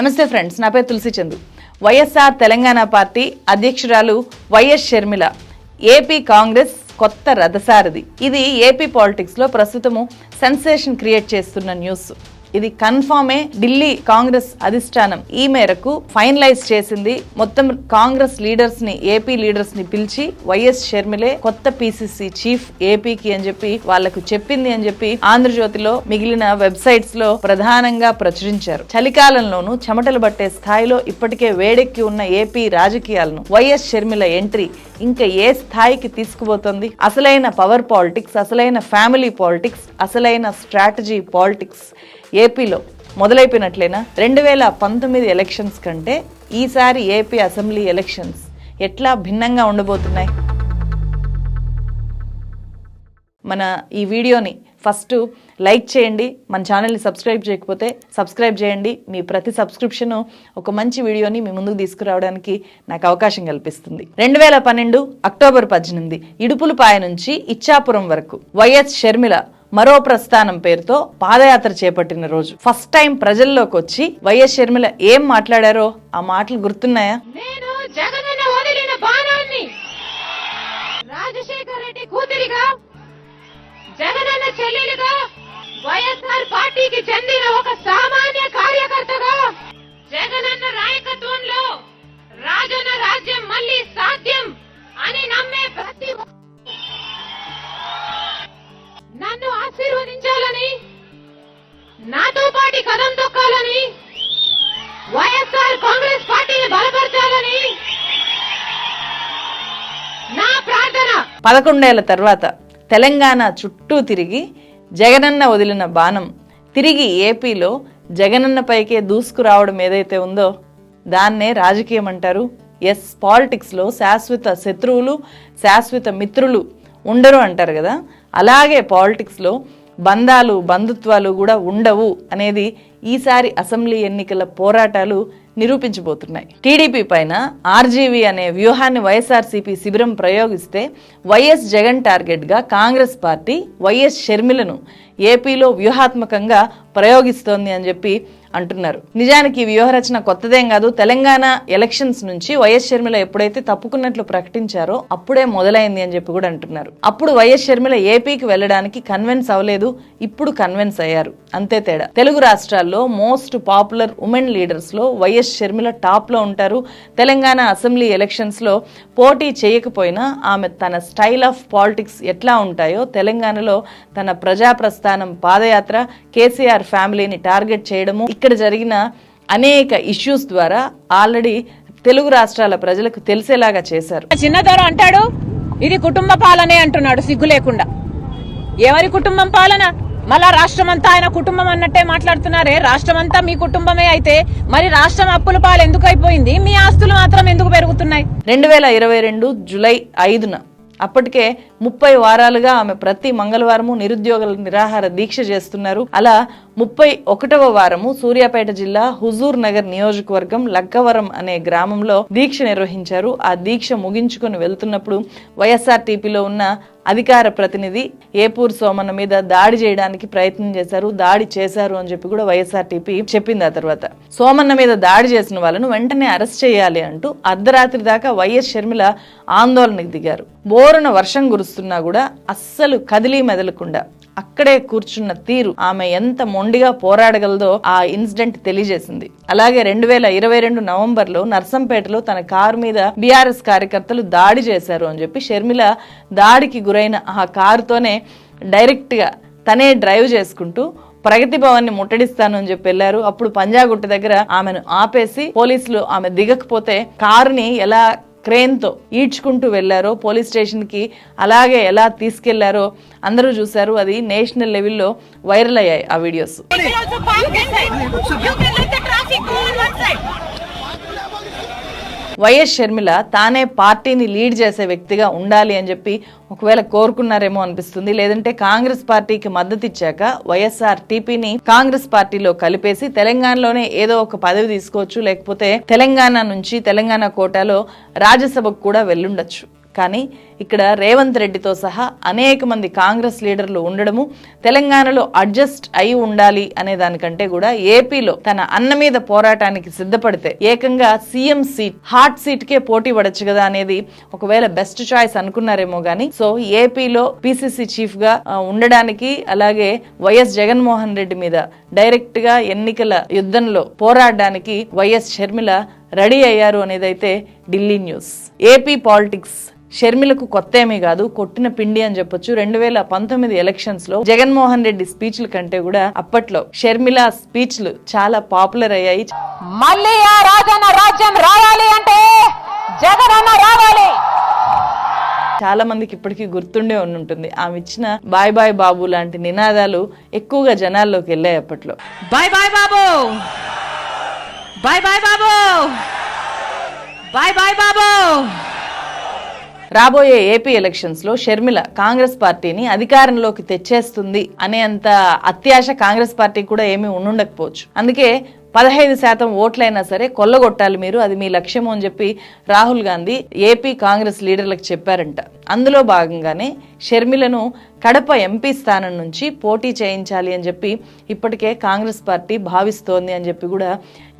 నమస్తే ఫ్రెండ్స్ నా పేరు తులసి చందు. వైఎస్ఆర్ తెలంగాణ పార్టీ అధ్యక్షురాలు వైఎస్ షర్మిల ఏపీ కాంగ్రెస్ కొత్త రథసారథి. ఇది ఏపీ పాలిటిక్స్లో ప్రస్తుతము సెన్సేషన్ క్రియేట్ చేస్తున్న న్యూస్. ఇది కన్ఫామే ఢిల్లీ కాంగ్రెస్ అధిష్టానం ఈ మేరకు ఫైనలైజ్ చేసింది. మొత్తం కాంగ్రెస్ లీడర్స్ని ఏపీ లీడర్స్ని పిలిచి వైఎస్ షర్మిలే కొత్త పిసిసి చీఫ్ ఏపీకి అని చెప్పి వాళ్ళకు చెప్పింది అని చెప్పి ఆంధ్రజ్యోతిలో మిగిలిన వెబ్సైట్స్లో ప్రధానంగా ప్రచురించారు. చలికాలంలోనూ చెమటలు పట్టే స్థాయిలో ఇప్పటికే వేడెక్కి ఉన్న ఏపీ రాజకీయాలను వైఎస్ షర్మిల ఎంట్రీ ఇంకా ఏ స్థాయికి తీసుకుపోతుంది? అసలైన పవర్ పాలిటిక్స్ అసలైన ఫ్యామిలీ పాలిటిక్స్ అసలైన స్ట్రాటజీ పాలిటిక్స్ ఏపీలో మొదలైపోయినట్లేనా? రెండు వేల పంతొమ్మిది ఎలక్షన్స్ కంటే ఈసారి ఏపీ అసెంబ్లీ ఎలక్షన్స్ ఎట్లా భిన్నంగా ఉండబోతున్నాయి? మన ఈ వీడియోని ఫస్ట్ లైక్ చేయండి మన ఛానల్ని సబ్స్క్రైబ్ చేయకపోతే సబ్స్క్రైబ్ చేయండి. మీ ప్రతి సబ్స్క్రిప్షన్ ఒక మంచి వీడియోని మీ ముందుకు తీసుకురావడానికి నాకు అవకాశం కల్పిస్తుంది. రెండు వేల పన్నెండు అక్టోబర్ పద్దెనిమిది ఇడుపులపాయ నుంచి ఇచ్చాపురం వరకు వైఎస్ షర్మిల మరో ప్రస్థానం పేరుతో పాదయాత్ర చేపట్టిన రోజు. ఫస్ట్ టైం ప్రజల్లోకి వచ్చి వైఎస్ షర్మిల ఏం మాట్లాడారో ఆ మాటలు గుర్తున్నాయా? నేను రెడ్డి కూతురిగా జగనన్న చెల్లెలుగా వైఎస్ఆర్ పార్టీకి చెందిన ఒక సామాన్య కార్యకర్తగా జగనన్న నాయకత్వంలో రాజన్న రాజ్యం మళ్ళీ సాధ్యం పార్టీ కదం తొక్కాలని వైఎస్ఆర్ కాంగ్రెస్ పార్టీని బలపరచాలని నా ప్రార్థన. పదకొండేళ్ళ తర్వాత తెలంగాణ చుట్టూ తిరిగి జగనన్న వదిలిన బాణం తిరిగి ఏపీలో జగనన్న పైకే దూసుకురావడం ఏదైతే ఉందో దాన్నే రాజకీయం అంటారు. ఎస్ పాలిటిక్స్లో శాశ్వత శత్రువులు శాశ్వత మిత్రులు ఉండరు అంటారు కదా. అలాగే పాలిటిక్స్లో బంధాలు బంధుత్వాలు కూడా ఉండవు అనేది ఈసారి అసెంబ్లీ ఎన్నికల పోరాటాలు నిరూపించబోతున్నాయి. టీడీపీ పైన ఆర్జీవీ అనే వ్యూహాన్ని వైఎస్ఆర్సీపీ శిబిరం ప్రయోగిస్తే వైఎస్ జగన్ టార్గెట్గా కాంగ్రెస్ పార్టీ వైఎస్ షర్మిలను ఏపీలో వ్యూహాత్మకంగా ప్రయోగిస్తోంది అని చెప్పి అంటున్నారు. నిజానికి వ్యూహరచన కొత్తదేం కాదు. తెలంగాణ ఎలక్షన్స్ నుంచి వైఎస్ షర్మిల ఎప్పుడైతే తప్పుకున్నట్లు ప్రకటించారో అప్పుడే మొదలైంది అని చెప్పి కూడా అంటున్నారు. అప్పుడు వైఎస్ షర్మిల ఏపీకి వెళ్ళడానికి కన్విన్స్ అవ్వలేదు. ఇప్పుడు కన్విన్స్ అయ్యారు. అంతే తేడా. తెలుగు రాష్ట్రాల్లో మోస్ట్ పాపులర్ ఉమెన్ లీడర్స్లో వైఎస్ షర్మిల టాప్లో ఉంటారు. తెలంగాణ అసెంబ్లీ ఎలక్షన్స్లో పోటీ చేయకపోయినా ఆమె తన స్టైల్ ఆఫ్ పాలిటిక్స్ ఎట్లా ఉంటాయో తెలంగాణలో తన ప్రజా ప్రస్థానం పాదయాత్ర కేసీఆర్ ఫ్యామిలీని టార్గెట్ చేయడము ఇక్కడ జరిగిన అనేక ఇష్యూస్ ద్వారా ఆల్రెడీ తెలుగు రాష్ట్రాల ప్రజలకు తెలిసేలాగా చేశారు. చిన్నదొర అంటాడు ఇది కుటుంబ పాలనే అంటున్నాడు సిగ్గు లేకుండా. ఎవరి కుటుంబం పాలన? మళ్ళా రాష్ట్రం అంతా ఆయన కుటుంబం అన్నట్టే మాట్లాడుతున్నారే? రాష్ట్రం అంతా మీ కుటుంబమే అయితే మరి రాష్ట్రం అప్పుల పాలు ఎందుకు అయిపోయింది? మీ ఆస్తులు మాత్రం ఎందుకు పెరుగుతున్నాయి? రెండు వేల ఇరవై రెండు జులై ఐదున అప్పటికే ముప్పై వారాలుగా ఆమె ప్రతి మంగళవారము నిరుద్యోగుల నిరాహార దీక్ష చేస్తున్నారు. అలా ముప్పై ఒకటవ వారము సూర్యాపేట జిల్లా హుజూర్ నగర్ నియోజకవర్గం లక్కవరం అనే గ్రామంలో దీక్ష నిర్వహించారు. ఆ దీక్ష ముగించుకుని వెళ్తున్నప్పుడు వైఎస్ఆర్ టీపీలో ఉన్న అధికార ప్రతినిధి ఏపూర్ సోమన్న మీద దాడి చేయడానికి ప్రయత్నం చేశారు దాడి చేశారు అని చెప్పి కూడా వైఎస్ఆర్టీపీ చెప్పింది ఆ తర్వాత. సోమన్న మీద దాడి చేసిన వాళ్ళను వెంటనే అరెస్ట్ చేయాలి అంటూ అర్ధరాత్రి దాకా వైఎస్ షర్మిల ఆందోళనకు దిగారు. బోరున వర్షం కురుస్తున్నా కూడా అస్సలు కదిలి మెదలకుండా అక్కడే కూర్చున్న తీరు ఆమె ఎంత మొండిగా పోరాడగలదో ఆ ఇన్సిడెంట్ తెలియజేసింది. అలాగే రెండు వేల ఇరవై రెండు నవంబర్లో నర్సంపేటలో తన కారు మీద బీఆర్ఎస్ కార్యకర్తలు దాడి చేశారు అని చెప్పి షర్మిల దాడికి గురైన ఆ కారుతోనే డైరెక్ట్గా తనే డ్రైవ్ చేసుకుంటూ ప్రగతి భవన్ని ముట్టడిస్తాను అని చెప్పి వెళ్ళారు అప్పుడు పంజాగుట్ట దగ్గర ఆమెను ఆపేసి పోలీసులు ఆమె దిగకపోతే కారుని ఎలా క్రేన్తో ఈడ్చుకుంటూ వెళ్ళారో పోలీస్ స్టేషన్కి అలాగే ఎలా తీసుకెళ్ళారో అందరూ చూశారు. అది నేషనల్ లెవెల్లో వైరల్ అయ్యాయి ఆ వీడియోస్. వైఎస్ షర్మిల తానే పార్టీని లీడ్ చేసే వ్యక్తిగా ఉండాలి అని చెప్పి ఒకవేళ కోరుకున్నారేమో అనిపిస్తుంది. లేదంటే కాంగ్రెస్ పార్టీకి మద్దతు ఇచ్చాక వైఎస్ఆర్ టీపీని కాంగ్రెస్ పార్టీలో కలిపేసి తెలంగాణలోనే ఏదో ఒక పదవి తీసుకోవచ్చు. లేకపోతే తెలంగాణ నుంచి తెలంగాణ కోటాలో రాజ్యసభకు కూడా వెళ్ళుండొచ్చు. కానీ ఇక్కడ రేవంత్ రెడ్డితో సహా అనేక మంది కాంగ్రెస్ లీడర్లు ఉండడము తెలంగాణలో అడ్జస్ట్ అయి ఉండాలి అనే దానికంటే కూడా ఏపీలో తన అన్న మీద పోరాటానికి సిద్ధపడితే ఏకంగా సీఎం సీట్ హాట్ సీట్ కే పోటీ పడచ్చు కదా అనేది ఒకవేళ బెస్ట్ చాయిస్ అనుకున్నారేమో గానీ సో ఏపీలో పిసిసి చీఫ్గా ఉండడానికి అలాగే వైఎస్ జగన్మోహన్ రెడ్డి మీద డైరెక్ట్గా ఎన్నికల యుద్ధంలో పోరాడడానికి వైఎస్ షర్మిల రెడీ అయ్యారు అనేదైతే ఢిల్లీ న్యూస్. ఏపీ పాలిటిక్స్ షర్మిలకు కొత్త ఏమీ కాదు కొట్టిన పిండి అని చెప్పొచ్చు. రెండు వేల పంతొమ్మిది ఎలక్షన్స్లో జగన్మోహన్ రెడ్డి స్పీచ్ల కంటే కూడా అప్పట్లో షర్మిల స్పీచ్లు చాలా పాపులర్ అయ్యాయి. మళ్ళీ ఆ రాజన్న రాజ్యం రావాలి అంటే జగనన్న రావాలి. చాలా మందికి ఇప్పటికీ గుర్తుండే ఉంటుంది ఆమె ఇచ్చిన బాయ్ బాయ్ బాబు లాంటి నినాదాలు ఎక్కువగా జనాల్లోకి వెళ్ళాయి అప్పట్లో. Bye bye Babu! Bye bye Babu! Bye bye Babu! రాబోయే ఏపీ ఎలక్షన్స్లో షర్మిల కాంగ్రెస్ పార్టీని అధికారంలోకి తెచ్చేస్తుంది అనే అంత అత్యాశ కాంగ్రెస్ పార్టీ కూడా ఏమీ ఉండుండకపోవచ్చు అందుకే పదహైదు శాతం ఓట్లైనా సరే కొల్లగొట్టాలి మీరు అది మీ లక్ష్యము అని చెప్పి రాహుల్ గాంధీ ఏపీ కాంగ్రెస్ లీడర్లకు చెప్పారంట. అందులో భాగంగానే షర్మిలను కడప ఎంపీ స్థానం నుంచి పోటీ చేయించాలి అని చెప్పి ఇప్పటికే కాంగ్రెస్ పార్టీ భావిస్తోంది అని చెప్పి కూడా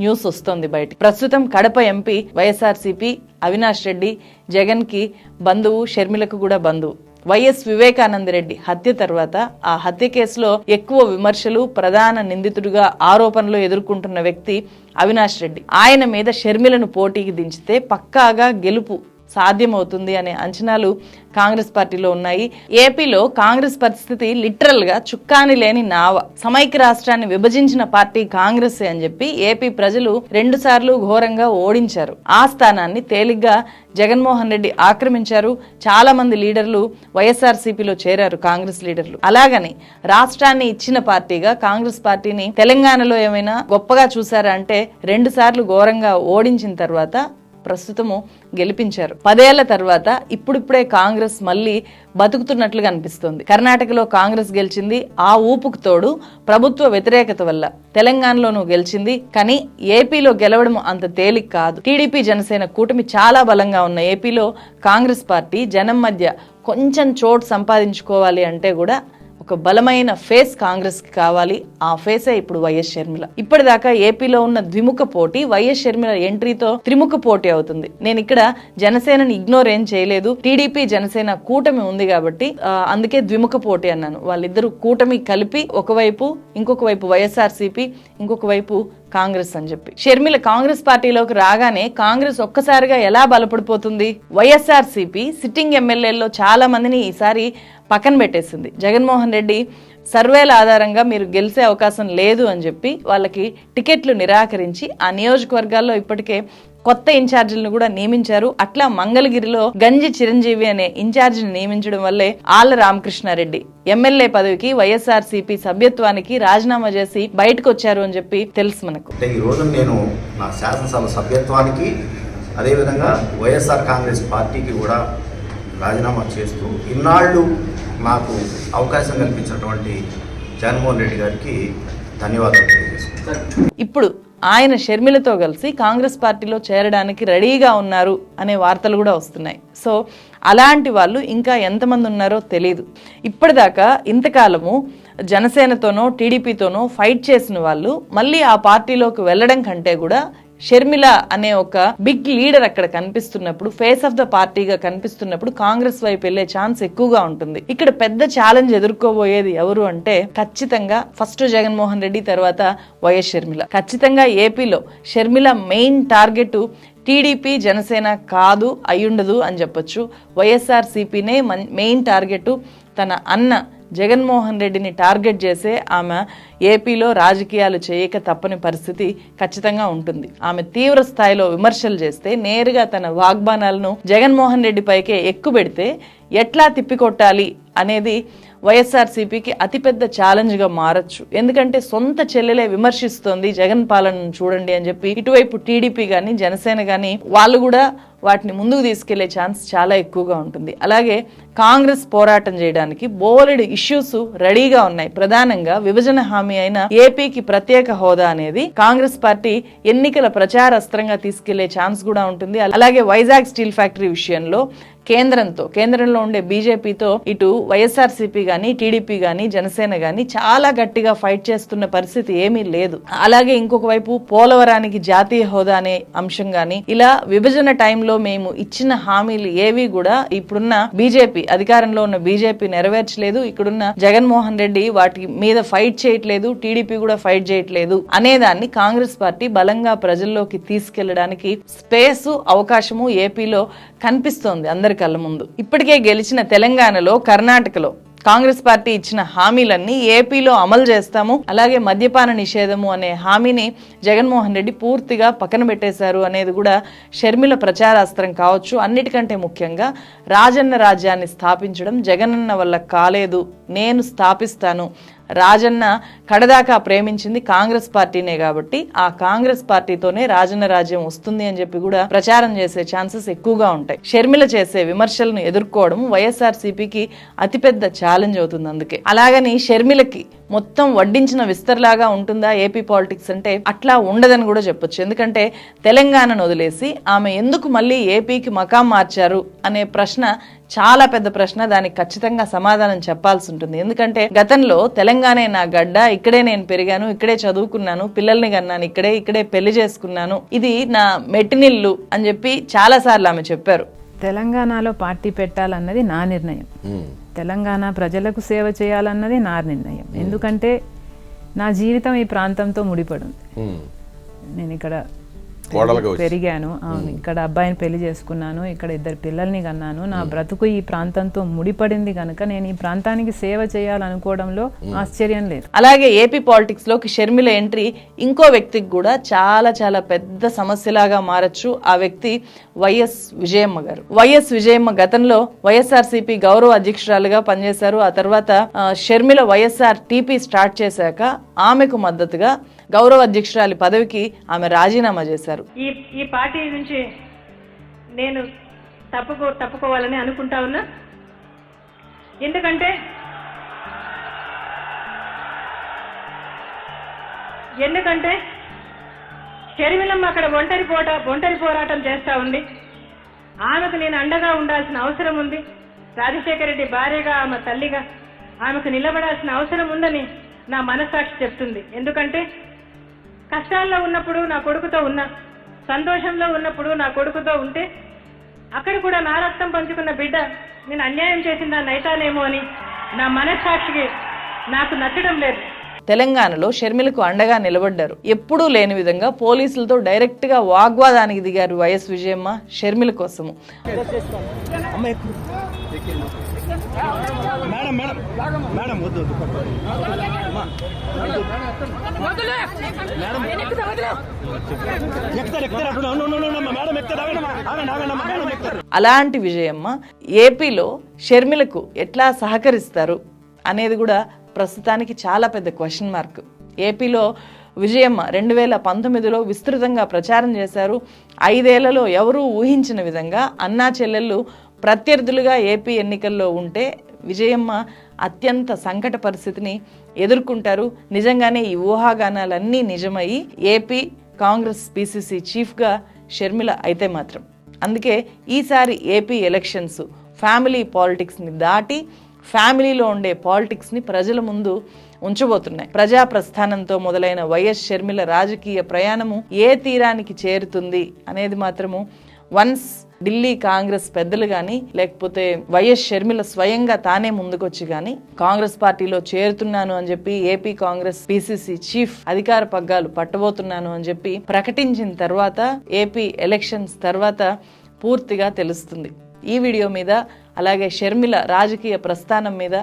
న్యూస్ వస్తోంది బయట ప్రస్తుతం కడప ఎంపీ వైఎస్ఆర్సీపీ అవినాష్ రెడ్డి జగన్కి బంధువు షర్మిలకు కూడా బంధువు. వైఎస్ వివేకానంద రెడ్డి హత్య తర్వాత ఆ హత్య కేసులో ఎక్కువ విమర్శలు ప్రధాన నిందితుడిగా ఆరోపణలు ఎదుర్కొంటున్న వ్యక్తి అవినాష్ రెడ్డి. ఆయన మీద షర్మిలను పోటీకి దించితే పక్కాగా గెలుపు సాధ్యమవుతుంది అనే అంచనాలు కాంగ్రెస్ పార్టీలో ఉన్నాయి. ఏపీలో కాంగ్రెస్ పరిస్థితి లిటరల్గా చుక్కాని లేని నావ. సమైక్య రాష్ట్రాన్ని విభజించిన పార్టీ కాంగ్రెస్ అని చెప్పి ఏపీ ప్రజలు రెండు సార్లు ఘోరంగా ఓడించారు. ఆ స్థానాన్ని తేలిగ్గా జగన్మోహన్ రెడ్డి ఆక్రమించారు. చాలా మంది లీడర్లు వైఎస్ఆర్సీపీలో చేరారు కాంగ్రెస్ లీడర్లు. అలాగని రాష్ట్రాన్ని ఇచ్చిన పార్టీగా కాంగ్రెస్ పార్టీని తెలంగాణలో ఏమైనా గొప్పగా చూసారా అంటే రెండు సార్లు ఘోరంగా ఓడించిన తర్వాత ప్రస్తుతము గెలిపించారు. పదేళ్ళ తర్వాత ఇప్పుడిప్పుడే కాంగ్రెస్ మళ్ళీ బతుకుతున్నట్లుగా కనిపిస్తోంది కర్ణాటకలో కాంగ్రెస్ గెలిచింది ఆ ఊపుకు తోడు ప్రభుత్వ వ్యతిరేకత వల్ల తెలంగాణలోనూ గెలిచింది కానీ ఏపీలో గెలవడం అంత తేలిక కాదు. టీడీపీ జనసేన కూటమి చాలా బలంగా ఉన్న ఏపీలో కాంగ్రెస్ పార్టీ జనం మధ్య కొంచెం చోటు సంపాదించుకోవాలి అంటే కూడా ఒక బలమైన ఫేస్ కాంగ్రెస్కి కావాలి. ఆ ఫేసే ఇప్పుడు వైఎస్ షర్మిల. ఇప్పటిదాకా ఏపీలో ఉన్న ద్విముఖ పోటీ వైఎస్ షర్మిల ఎంట్రీతో త్రిముఖ పోటీ అవుతుంది. నేను ఇక్కడ జనసేనని ఇగ్నోర్ ఏం చేయలేదు. టీడీపీ జనసేన కూటమి ఉంది కాబట్టి అందుకే ద్విముఖ పోటీ అన్నాను. వాళ్ళిద్దరూ కూటమి కలిపి ఒకవైపు ఇంకొక వైపు వైఎస్ఆర్సీపీ ఇంకొక వైపు కాంగ్రెస్ అని చెప్పి. షర్మిల కాంగ్రెస్ పార్టీలోకి రాగానే కాంగ్రెస్ ఒక్కసారిగా ఎలా బలపడిపోతుంది? వైఎస్ఆర్సీపీ సిట్టింగ్ ఎమ్మెల్యేల్లో చాలా మందిని ఈసారి పక్కన పెట్టేసింది. జగన్మోహన్ రెడ్డి సర్వేల ఆధారంగా మీరు గెలిచే అవకాశం లేదు అని చెప్పి వాళ్ళకి టికెట్లు నిరాకరించి ఆ నియోజకవర్గాల్లో ఇప్పటికే కొత్త ఇన్ఛార్జీలను కూడా నియమించారు. అట్లా మంగళగిరిలో గంజి చిరంజీవి అనే ఇన్ఛార్జిని నియమించడం వల్లే ఆళ్ళ రామకృష్ణారెడ్డి ఎమ్మెల్యే పదవికి వైఎస్ఆర్సీపీ సభ్యత్వానికి రాజీనామా చేసి బయటకు వచ్చారు అని చెప్పి తెలుసు మనకు. ఈ రోజు నేను నా శాసనసభ సభ్యత్వానికి అదేవిధంగా వైఎస్ఆర్ కాంగ్రెస్ పార్టీకి కూడా రాజీనామా చేస్తూ ఇన్నాళ్ళు మాకు అవకాశం కల్పించినటువంటి జగన్మోహన్ రెడ్డి గారికి ధన్యవాదాలు తెలియజేస్తున్నాను. ఇప్పుడు ఆయన షర్మిలతో కలిసి కాంగ్రెస్ పార్టీలో చేరడానికి రెడీగా ఉన్నారు అనే వార్తలు కూడా వస్తున్నాయి. సో అలాంటి వాళ్ళు ఇంకా ఎంతమంది ఉన్నారో తెలియదు ఇప్పటిదాకా ఇంతకాలము జనసేనతోనో టీడీపీతోనో ఫైట్ చేసిన వాళ్ళు మళ్ళీ ఆ పార్టీలోకి వెళ్ళడం కంటే కూడా షర్మిల అనే ఒక బిగ్ లీడర్ అక్కడ కనిపిస్తున్నప్పుడు ఫేస్ ఆఫ్ ద పార్టీగా కనిపిస్తున్నప్పుడు కాంగ్రెస్ వైపు వెళ్ళే ఛాన్స్ ఎక్కువగా ఉంటుంది. ఇక్కడ పెద్ద ఛాలెంజ్ ఎదుర్కోబోయేది ఎవరు అంటే ఖచ్చితంగా ఫస్ట్ జగన్మోహన్ రెడ్డి తర్వాత వైఎస్ షర్మిల. ఖచ్చితంగా ఏపీలో Sharmila main target TDP Janasena కాదు అయ్యుండదు అని చెప్పొచ్చు. వైఎస్ఆర్ సిపినే మెయిన్ టార్గెట్ తన అన్న జగన్మోహన్ రెడ్డిని టార్గెట్ చేసే ఆమె ఏపీలో రాజకీయాలు చేయక తప్పని పరిస్థితి ఖచ్చితంగా ఉంటుంది. ఆమె తీవ్ర స్థాయిలో విమర్శలు చేస్తే నేరుగా తన వాగ్బానాలను జగన్మోహన్ రెడ్డి పైకే ఎక్కుపెడితే ఎట్లా తిప్పికొట్టాలి అనేది వైఎస్ఆర్సీపీకి అతిపెద్ద ఛాలెంజ్గా మారచ్చు. ఎందుకంటే సొంత చెల్లెలే విమర్శిస్తోంది జగన్ పాలనను చూడండి అని చెప్పి ఇటువైపు టీడీపీ కానీ జనసేన కానీ వాళ్ళు కూడా వాటిని ముందుకు తీసుకెళ్ళే ఛాన్స్ చాలా ఎక్కువగా ఉంటుంది. అలాగే కాంగ్రెస్ పోరాటం చేయడానికి బోలెడు ఇష్యూస్ రెడీగా ఉన్నాయి. ప్రధానంగా విభజన హామీ అయిన ఏపీకి ప్రత్యేక హోదా అనేది కాంగ్రెస్ పార్టీ ఎన్నికల ప్రచారాస్త్రంగా తీసుకెళ్ళే ఛాన్స్ కూడా ఉంటుంది. అలాగే వైజాగ్ స్టీల్ ఫ్యాక్టరీ విషయంలో కేంద్రంతో కేంద్రంలో ఉండే బీజేపీతో ఇటు వైఎస్ఆర్సీపీ కానీ టీడీపీ కానీ జనసేన కానీ చాలా గట్టిగా ఫైట్ చేస్తున్న పరిస్థితి ఏమీ లేదు. అలాగే ఇంకొక వైపు పోలవరానికి జాతీయ హోదా అనే అంశం కానీ ఇలా విభజన టైంలో మేము ఇచ్చిన హామీలు ఏవి కూడా ఇప్పుడున్న బీజేపీ అధికారంలో ఉన్న బీజేపీ నెరవేర్చలేదు. ఇక్కడున్న జగన్మోహన్ రెడ్డి వాటి మీద ఫైట్ చేయట్లేదు. టీడీపీ కూడా ఫైట్ చేయట్లేదు అనేదాన్ని కాంగ్రెస్ పార్టీ బలంగా ప్రజల్లోకి తీసుకెళ్ళడానికి స్పేస్ అవకాశము ఏపీలో కనిపిస్తోంది అందరి కళ్ళ ముందు. ఇప్పటికే గెలిచిన తెలంగాణలో కర్ణాటకలో కాంగ్రెస్ పార్టీ ఇచ్చిన హామీలన్నీ ఏపీలో అమలు చేస్తాము అలాగే మద్యపాన నిషేధము అనే హామీని జగన్మోహన్ రెడ్డి పూర్తిగా పక్కన పెట్టేశారు అనేది కూడా షర్మిల ప్రచారాస్త్రం కావచ్చు. అన్నిటికంటే ముఖ్యంగా రాజన్న రాజ్యాన్ని స్థాపించడం జగనన్న వల్ల కాలేదు నేను స్థాపిస్తాను రాజన్న కడదాకా ప్రేమించింది కాంగ్రెస్ పార్టీనే కాబట్టి ఆ కాంగ్రెస్ పార్టీతోనే రాజన్న రాజ్యం వస్తుంది అని చెప్పి కూడా ప్రచారం చేసే ఛాన్సెస్ ఎక్కువగా ఉంటాయి. షర్మిల చేసే విమర్శలను ఎదుర్కోవడం వైఎస్ఆర్ సిపికి అతిపెద్ద ఛాలెంజ్ అవుతుంది అందుకే. అలాగని షర్మిలకి మొత్తం వడ్డించిన విస్తరలాగా ఉంటుందా ఏపీ పాలిటిక్స్ అంటే అట్లా ఉండదని కూడా చెప్పొచ్చు. ఎందుకంటే తెలంగాణను వదిలేసి ఆమె ఎందుకు మళ్ళీ ఏపీకి మకాం మార్చారు అనే ప్రశ్న చాలా పెద్ద ప్రశ్న. దానికి ఖచ్చితంగా సమాధానం చెప్పాల్సి ఉంటుంది. ఎందుకంటే గతంలో తెలంగాణే నా గడ్డ ఇక్కడే నేను పెరిగాను ఇక్కడే చదువుకున్నాను పిల్లల్ని కన్నాను ఇక్కడే ఇక్కడే పెళ్ళి చేసుకున్నాను. ఇది నా మెట్టినిల్లు అని చెప్పి చాలా సార్లు ఆమె చెప్పారు. తెలంగాణలో పార్టీ పెట్టాలన్నది నా నిర్ణయం. తెలంగాణ ప్రజలకు సేవ చేయాలన్నది నా నిర్ణయం. ఎందుకంటే నా జీవితం ఈ ప్రాంతంతో ముడిపడి ఉంది నేను ఇక్కడ. పెరిగాను. అవును ఇక్కడ అబ్బాయిని పెళ్ళి చేసుకున్నాను ఇక్కడ ఇద్దరు పిల్లల్ని కన్నాను. నా బ్రతుకు ఈ ప్రాంతంతో ముడిపడింది కనుక నేను ఈ ప్రాంతానికి సేవ చేయాలనుకోవడంలో ఆశ్చర్యం లేదు. అలాగే ఏపీ పాలిటిక్స్లోకి షర్మిల ఎంట్రీ ఇంకో వ్యక్తికి కూడా చాలా చాలా పెద్ద సమస్యలాగా మారచ్చు. ఆ వ్యక్తి వైఎస్ విజయమ్మ గారు. వైఎస్ విజయమ్మ గతంలో వైఎస్ఆర్సీపీ గౌరవ అధ్యక్షురాలుగా పనిచేశారు. ఆ తర్వాత షర్మిల వైఎస్ఆర్ టీపీ స్టార్ట్ చేశాక ఆమెకు మద్దతుగా గౌరవ అధ్యక్షురాలి పదవికి ఆమె రాజీనామా చేశారు. ఈ ఈ పార్టీ నుంచి నేను తప్పుకో తప్పుకోవాలని అనుకుంటా ఉన్నా. ఎందుకంటే ఎందుకంటే షర్మిలమ్మ అక్కడ ఒంటరి పోట ఒంటరి పోరాటం చేస్తా ఉంది. ఆమెకు నేను అండగా ఉండాల్సిన అవసరం ఉంది. రాజశేఖర రెడ్డి భార్యగా ఆమె తల్లిగా ఆమెకు నిలబడాల్సిన అవసరం ఉందని నా మనస్సాక్షి చెప్తుంది. ఎందుకంటే కష్టాల్లో ఉన్నప్పుడు నా కొడుకుతో ఉన్నా సంతోషంలో ఉన్నప్పుడు నా కొడుకుతో ఉంటే అక్కడ కూడా నా రక్తం పంచుకున్న బిడ్డ నేను అన్యాయం చేసిందా నైతానేమో అని నా మనస్సాక్షికి నాకు నచ్చడం లేదు. తెలంగాణలో షర్మిలకు అండగా నిలబడ్డారు. ఎప్పుడూ లేని విధంగా పోలీసులతో డైరెక్ట్గా వాగ్వాదానికి దిగారు వైఎస్ విజయమ్మ షర్మిల కోసము. మేడం మేడం మేడం వద్దు. అలాంటి విజయమ్మ ఏపీలో షర్మిలకు ఎట్లా సహకరిస్తారు అనేది కూడా ప్రస్తుతానికి చాలా పెద్ద క్వశ్చన్ మార్క్ ఏపీలో విజయమ్మ రెండు వేల పంతొమ్మిదిలో విస్తృతంగా ప్రచారం చేశారు. ఐదేళ్ళలో ఎవరూ ఊహించిన విధంగా అన్నా చెల్లెళ్ళు ప్రత్యర్థులుగా ఏపీ ఎన్నికల్లో ఉంటే విజయమ్మ అత్యంత సంకట పరిస్థితిని ఎదుర్కొంటారు. నిజంగానే ఈ ఊహాగానాలన్నీ నిజమయ్యి ఏపీ కాంగ్రెస్ పీసీసీ చీఫ్గా షర్మిల అయితే మాత్రం. అందుకే ఈసారి ఏపీ ఎలక్షన్స్ ఫ్యామిలీ పాలిటిక్స్ని దాటి ఫ్యామిలీలో ఉండే పాలిటిక్స్ని ప్రజల ముందు ఉంచబోతున్నాయి. ప్రజా ప్రస్థానంతో మొదలైన వైఎస్ షర్మిల రాజకీయ ప్రయాణము ఏ తీరానికి చేరుతుంది అనేది మాత్రము వన్స్ ఢిల్లీ కాంగ్రెస్ పెద్దలు కానీ లేకపోతే వైఎస్ షర్మిల స్వయంగా తానే ముందుకొచ్చి కానీ కాంగ్రెస్ పార్టీలో చేరుతున్నాను అని చెప్పి ఏపీ కాంగ్రెస్ పిసిసి చీఫ్ అధికార పగ్గాలు పట్టబోతున్నాను అని చెప్పి ప్రకటించిన తర్వాత ఏపీ ఎలక్షన్స్ తర్వాత పూర్తిగా తెలుస్తుంది. ఈ వీడియో మీద అలాగే షర్మిల రాజకీయ ప్రస్థానం మీద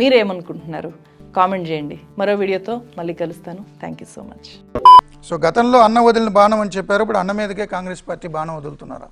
మీరేమనుకుంటున్నారు? కామెంట్ చేయండి. మరో వీడియోతో మళ్ళీ కలుస్తాను. Thank you so much so గతంలో అన్న వదిలిన బాణం అని చెప్పారు. ఇప్పుడు అన్న మీదకే కాంగ్రెస్ పార్టీ బాణం వదులుతున్నారా?